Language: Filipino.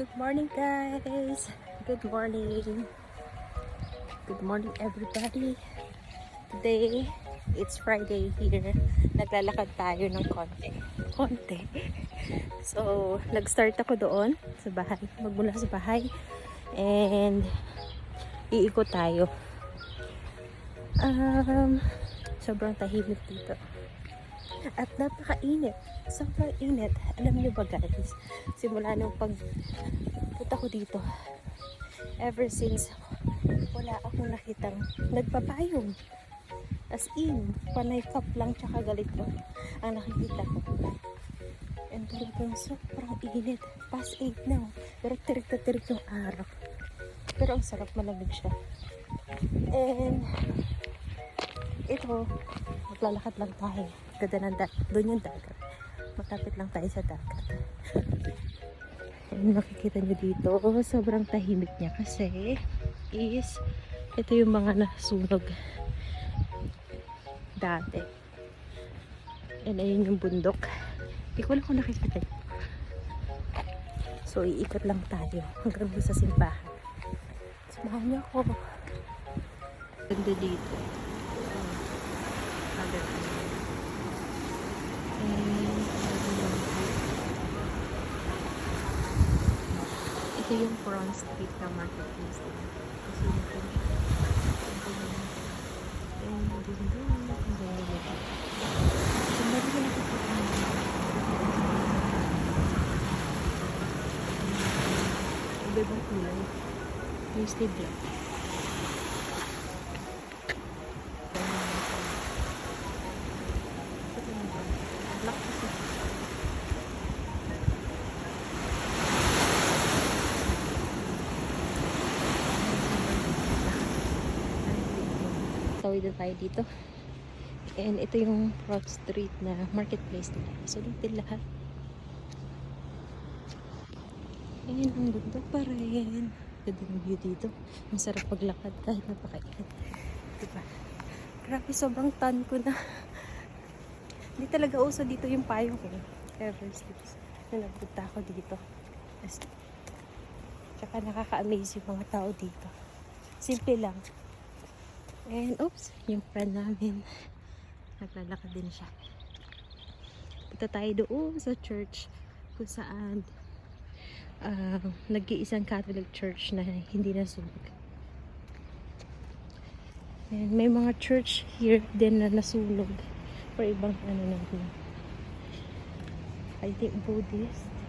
Good morning guys! Good morning! Good morning everybody! Today, it's Friday here. Naglalakad tayo ng konti. Konti. So, nag-start ako doon sa bahay. Magmula sa bahay. And, iikot tayo. Um, sobrang tahimik dito. At napakainit. Sobrang init. Alam niyo ba guys, simula nung pag punta ko dito, ever since wala akong nakitang nagpapayong. As in, panay cup lang tsaka galit ko ang nakikita ko. And talagang sobrang init. Past 8 na. Pero tirik na tirik yung araw. Pero ang sarap malamig siya. And ito, maglalakad lang tayo. Ganda ng dagat. Doon yung dagat. Matapit lang tayo sa dagat. And makikita nyo dito, sobrang tahimik niya kasi is ito yung mga nasunog dati. And ayun yung bundok. Hindi ko lang kung nakikita yun. So, iikot lang tayo hanggang sa simbahan. Samahan niyo ako. Ganda dito. Oh, agad. And, ito yung Front Street na marketplace din. Kasi ito yung and din doon ang ganda nito. So, nakikita Iba-ibang kulay. Mostly black. Ito yung black. Black kasi. Tawid na tayo dito. And ito yung Front Street na marketplace nila. So, dito lahat. Ayan, ang ganda pa rin. Ganda ng view dito. Ang sarap paglakad kahit napakainit. Diba? Grabe, sobrang tan ko na. Hindi talaga uso dito yung payong ko. Ever since na nagpunta ako dito. Tsaka nakaka-amaze yung mga tao dito. Simple lang. And, oops, yung friend namin. Naglalakad din siya. Punta tayo doon sa church kung saan uh, nag-iisang Catholic church na hindi nasunog. And may mga church here din na nasunog for ibang ano na I think Buddhist.